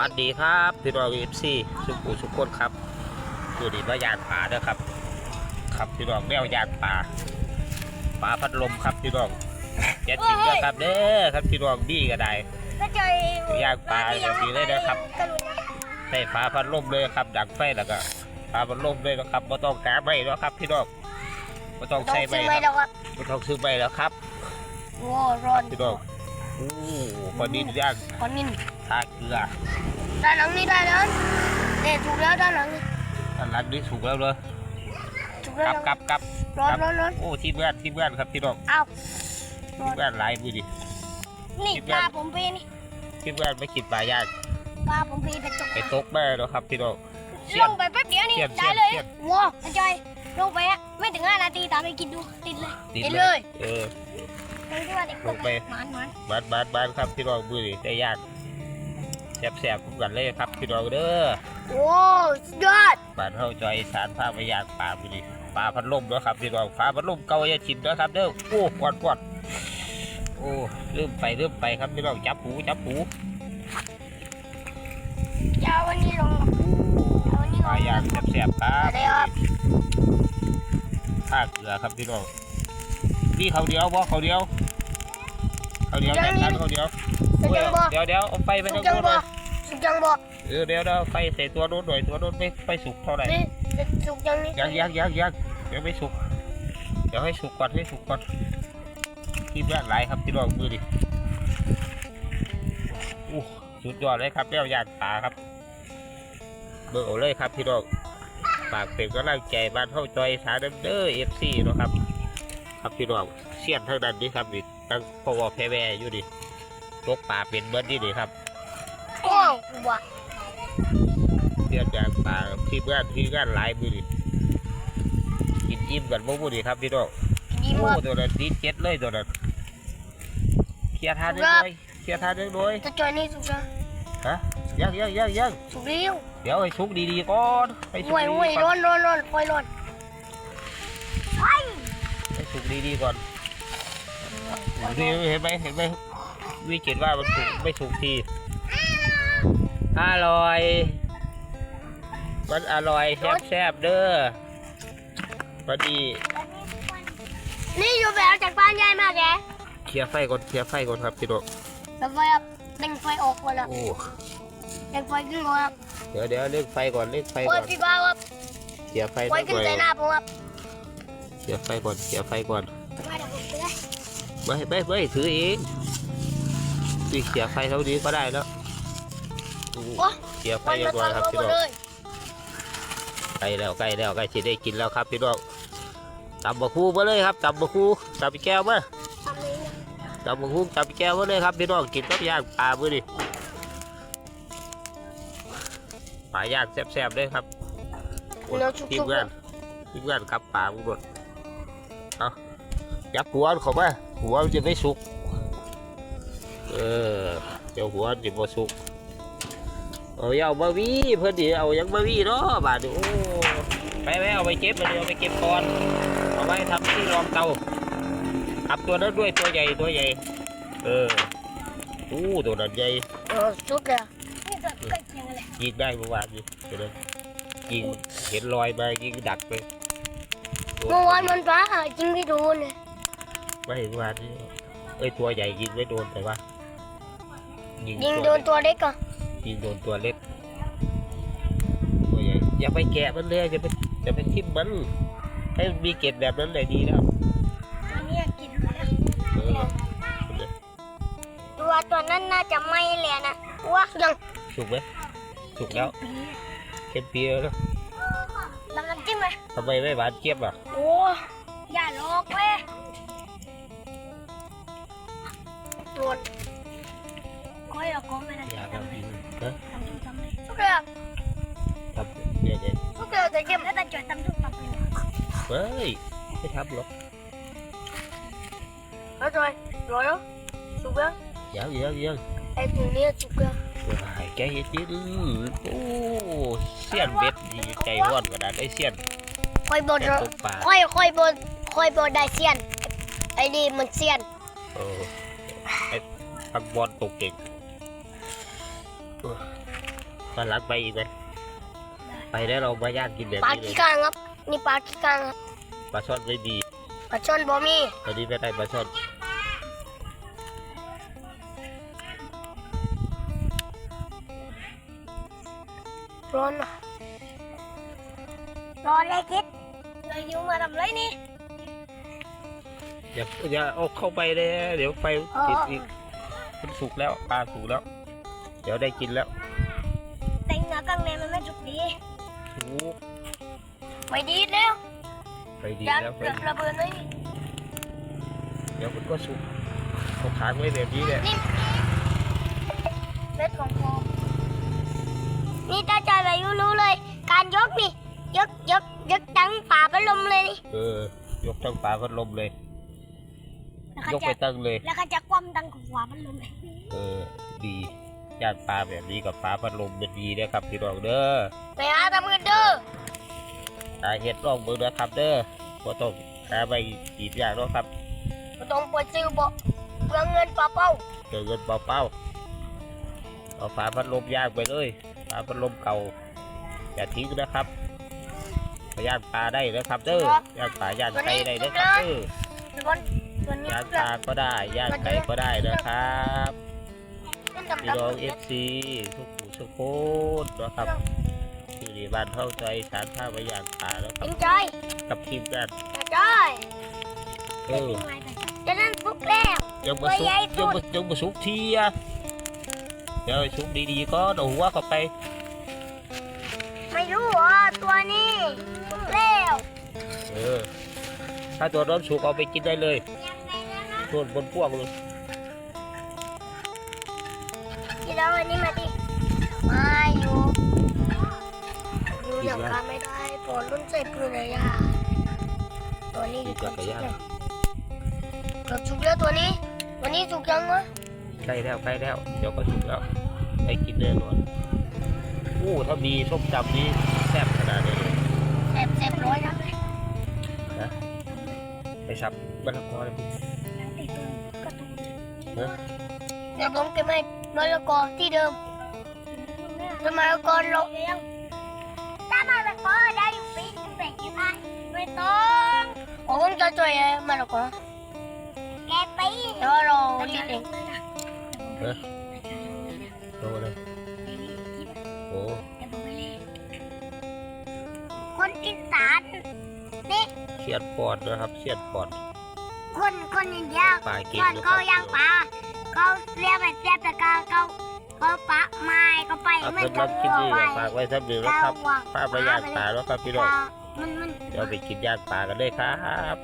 วัสดีครับพี่น้องเอฟซีสุขุสุขคนครับอยู่ดีมายานป่าเด้อครับ ครับพี่น้องแนวยานป่าป่าพัดลมครับพี่น้องเจ็ดสิบเด้อครับเด้อครับพี่น้องดีก็ได้ก็เจอย่างปลาอย่างนี้เลยนะครับกระลุนนะใส่ฟ้าพัดลมเลยครับดังไฟแล้วก็ฟ้าพัดลมเลยนะครับไม่ต้องกาไม่แล้วครับ พี่น้องไม่ต้องต้องใส่ซื้อไม่ไว้คแล้รับวครับไม่ต้องซื้อไม่แล้วครับโอ้ร้อนพี่น้อง อู้คนนี้ย่างคอนนินทาเกลือด้านหลังนี่ได้แล้วเนี่ยถูกแล้วด้านหลังนี่อันหลังนี้ถูกแล้วเลยถูกกแล้ลัวบกลับกลับร้อนร้อนร้อนโอ้ที่เพื่อนที่เพื่อนครับพี่น้องอ้าวที่เพื่อนหลายมือดินี่ปลาผมปีนี่ที่เพื่อนไม่กินปลาย่างปลาผมปีไปตกไปตกแม่แล้วครับพี่น้องเชี่ลยนงไปแป๊บเดียวนี่เสียบได้เลยเสียบว้าวกระจายลงไปอะไม่ถึงห้านาทีตามไปกินดูติดเลยติดเลย เออ ลงที่ว่าเด็กลงไปมันมันบานบานบานครับพี่น้องมือดิได้ยางแสบแสบกันเลยครับพี่น้องเด้อโอ้สุดยอดบ้านเฮาจอยสารพาไปย่างปลามือดิปลาพัดลมด้อครับพี่น้องปลาพัดลมเก่าอย่าชินด้อครับเด้อโอ้กวดกวดโอ้ลืมไปลืมไปครับพี่น้องจับหูจับหูจะเอาวันนี้ลงเอาอันนี้ลงปลาย่างแสบๆครับครับข้าเกลือครับพี่น้อง นี่เขาวเดียวบ่เขาวเดียวเขาวเดียวแน่นอนเขาวเดียวสุดยังบ่เดี๋ยวเดี๋ยวเอาไฟไปสุทาดงยังโน้นหบ่น่อยสุดยังบ่เออเดี๋ยวเดี๋ยวไฟใส่ตัวโน้นหน่อยตัวโน้นไม่ไม่สุกเท่าไหร่นี่สุดยังนี่ยังยังยังยังเดี๋ยวไม่สุก เดี๋ยวให้สุกก่อนให้สุกก่อนที่บ้านหลายครับพี่น้องมือดิอู้สุดยอดเลยครับแก้วย่างปลาครับ เบิ่งเอาเลยครับพี่น้องฝากเป็นกำลังใจบ้านเฮาจอยสาเด้อเด้อเอฟซีนาะครับ ครับพี่น้องเสียนทางนั้นนี่ครับนี่ตั้งพอวอแพ้แว่อยู่ดิตกปลาเป็นเบิดนี่นี่ครับโอ้ว่ะเสียนจากปลาที่บ้านที่งานหลายมือดิกินอิ่มกันบ่บุดิครับพี่น้องดีโอ้มากตัวนั้นตีเจ็ดเลยตัวนั้นเคลียร์ทานได้ด้วยเคลียร์ทานได้ด้วยจะจอยนี่สุกแล้วฮะยังยังยังยังสุกเร็วเดี๋ยวให้สุกดีๆก่อนให้สุกห่วยดีห่วยๆก่ร้ออนนร้อนร้อนปล่อยร้อนให้สุก ดีๆก่อนนี่เห็นไหมเห็นไหมวิจิตว่ามันสุกไม่สุกทีอร่อย มันอร่อยแซ่บๆเด้อพอดีนี่อยู่แบบจากบ้านใหญ่มากแกเคลียร์ไฟก่อนเคลียร์ไฟก่อนครับพี่น้องแบบไฟแบบเด้งไฟออกมาแล้วโอ้เด้งไฟขึ้นมาครับเดี๋ยวเดี๋ยวเล่นไฟก่อนเล่นไฟโอ้ก่ยอนพี่บ้าครับเคลียร์ไฟไฟสักหขึ้นน่อยใส่หน้าผมครับ เคลียร์ไฟก่อนเคลียร์ไฟก่อนมาเดี๋ยวผมไปเลยไม่ไม่ไม่ถือเองนี่เคลียร์ไฟเท่านี้ก็ได้แล้วอู้โอ้เคลียร์ไฟมันเรียมาบร้อยฟังครับเราพี่หมน้องดเลยใกล้แล้วใกล้แล้วใกล้จะได้กินแล้วครับพี่น้องตับบะคูมาเลยครับตับบะคูตับแก้วมาทำเลยนะตับบะคูตับแก้วมาเลยครับพี่น้องกินกับย่างปลามือดิปลาย่างแซ่บๆเลยครับโอ้ยเราชุทีมกๆงานทีมงานครับปลาหมด เอายับหัวมันเข้ามาหัวมันจะไม่สุก เออ เจ้าหัวจิบสุก เอาอย่าเอามาวีเพื่อนดิเอายังมาวีเนาะบาดนี้โอ้ไปไปเอาไปเก็บมาเดี๋ยวเอาไปเก็บก่อนเอาไว้ทำที่รองเตาทับตัวนั้นด้วยตัวใหญ่ตัวใหญ่ เอออู้ตัวนั้นใหญ่เออชุกเลยนี่จะใกล้เคียงกันเลยยิงได้เมื่อวานนี้ตัวนั้นยิงเห็นรอยมายิงดักไป เมื่อวานมันฟ้าหาจริงไม่โดนเลยไม่เห็นเมื่อวานนี้เอ้ยตัวใหญ่ยิงไม่โดนแต่ว่ายิยิงตัวโดนตัวเล็กอะยิงโดนตัวเล็กตัวใหญ่อย่าไปแกะมันเลยอย่าไปอย่าไปทิ่มมันให้มันมีเกล็ดแบบนั้นเลยดีแล้วตัวนี้กินแล้วเออตัวตัวนั้นน่าจะไม่เลยนะว้ายังสุกไหมสุกแล้วเค็มเปรี้ยวแล้ว ทำไมไม่หวานเจี๊ยบอะโอ้อย่าลอกเว้ยโดนค่อยเอาของไปนะอยากทำกินนะทำทุกทำเลยทุกเรื่องทำเนี่ยเนี่ยทุกเรื่องจะเข้มแล้วแต่จอยทำทุกทำเลยเฮ้ยไม่ทำหรอกแล้วจอยร้อยแล้วสุกแล้วเดี๋ยวเดี๋ยวเดี๋ยวไอ้ตัวนี้สุกแล้วไอ้แกเฮ็ดดิโอ้เสี้ยนเบ็ดดีใจร้อนกว่านั้นไอ้เสี้ยน ค่อยบนแต่ตกปลาค่อยค่อยบนค่อยบนได้เซียน ไอ้นี่มันเซียน เออไอ้พักบอลตกเก่งวันหลังไปอีกไหมไปแล้วเรามาย่างกินแบบปลานี้เลขี้ยกางครับ นี่ปลาขี้กางครับปลาช่อนไม่มีปลาช่อนบ่มีตอนนี้ไม่ได้ปลาช่อนร้อนอะร้อนเลยคิดเล ยยูมาทำไรนี่ อย่าอย่าเอาเข้าไปเลยเดี๋ยวไฟอ๋อติดอีกมันสุกแล้วปลาสุกแล้ว เดี๋ยวได้กินแล้ว แต่งหน้ากางในมันไม่สุกดีสุกไม่ดีแล้วไปดีอยากแล้วไประระเบิดเลยเดี๋ยวมันก็สุกเขาค้างไว้แบบนี้แหละนี่เม็ดของพอนี่ถ้าจอยไปยูรู้เลย การยกนี่ยกยก ยกตั้งฝาพัดลมเลยนี่เออยกทั้งปลาพัดลมเลย แล้วเขายกจะไปตั้งเลย แล้วเขาจะคว่ำตั้งของฝาพัดลมเลยเออ ดีย่างปลาแบบนี้กับปลาพัดลมมันดีนะครับพี่น้องเด้อไปหาทำกันเด้อตาเห็ดร่องเบิ่งนะครับเด้อบ่ต้องหาใบกีดยากเนาะครับบ่ต้องปวดซื้อบ่เปลืองเงินเปล่าเปล่าเจอเงินเปล่าๆเอาฝาพัดลมย่างไปเลยฝาพัดลมเก่าอย่าทิ้งนะครับไป ย่างปลาได้นะครับเด้อย่างปลาย่างไก่ได้นะครับเด้อทุกคนตัวนี้ย่างเปลืปอกลาก็ได้ย่างไก่ก็ได้นะครับเป็นพี่ดำน้องๆเอฟซีทุกผู้ทุกคนนะครับที่นี่บ้านเข้าใจสารข้าวไปย่างปลาแล้วครัเป็บนจอยกับทีมงานจอยเออจะนั่นฟุกแล้วยังมาสุกตัวใหญ่สุยังดมายังมาสุกทีอะเดี๋ยวให้สุกดีๆก็เอาหัวเข้าไปไม่รู้ว่าตัวนี้ฟุก แล้วเออถ้าตัวร้อนสุกเอาไปกินได้เลยส่วนบนพวกเลยที่เราอันนี้มาดิมาอยู่อยู่อย่างการไม่ได้ปวดรุ่นใส่ปืนเลยอะตัวนี้กินจักรยานเกือบสุกแล้วตัวนี้ วันนี้สุกยังวะใกล้แล้วใกล้แล้วเดี๋ยวก็สุกแล้วได้กินแน่นอนโอ้ถ้ามีส้มตำนี้แซ่บขนาดนี้เลย แซ่บแซ่บร้อยนะไปสับบันทึกพอเลยเดี๋ยวผมเก็บให้มะละกอที่เดิมทำไมละกอลงเองถ้ามะละกอได้อยู่ปีนึงแบ่งกี่บาทไม่ต้องผมจะช่วยมะละกอแกปีเดี๋ยวเราที่เองโตเลย เสียดปอดนะครับเสียดปอด คนคนอินเดียปลายเก่งก่อนนะคเขารับย่างปลาเขาเรียกแบบเสียบแต่เขาเขาเขาปะไม้เขาไปเอาไม่สำหรับคลิปนี้ไว้ก็ฝากไว้สักหนึ่งแล้วครับวางภาพไปย่างปลาแล้วครับพี่น้อง มันมัน เดี๋ยวไปกินย่างปลากันเลยครับ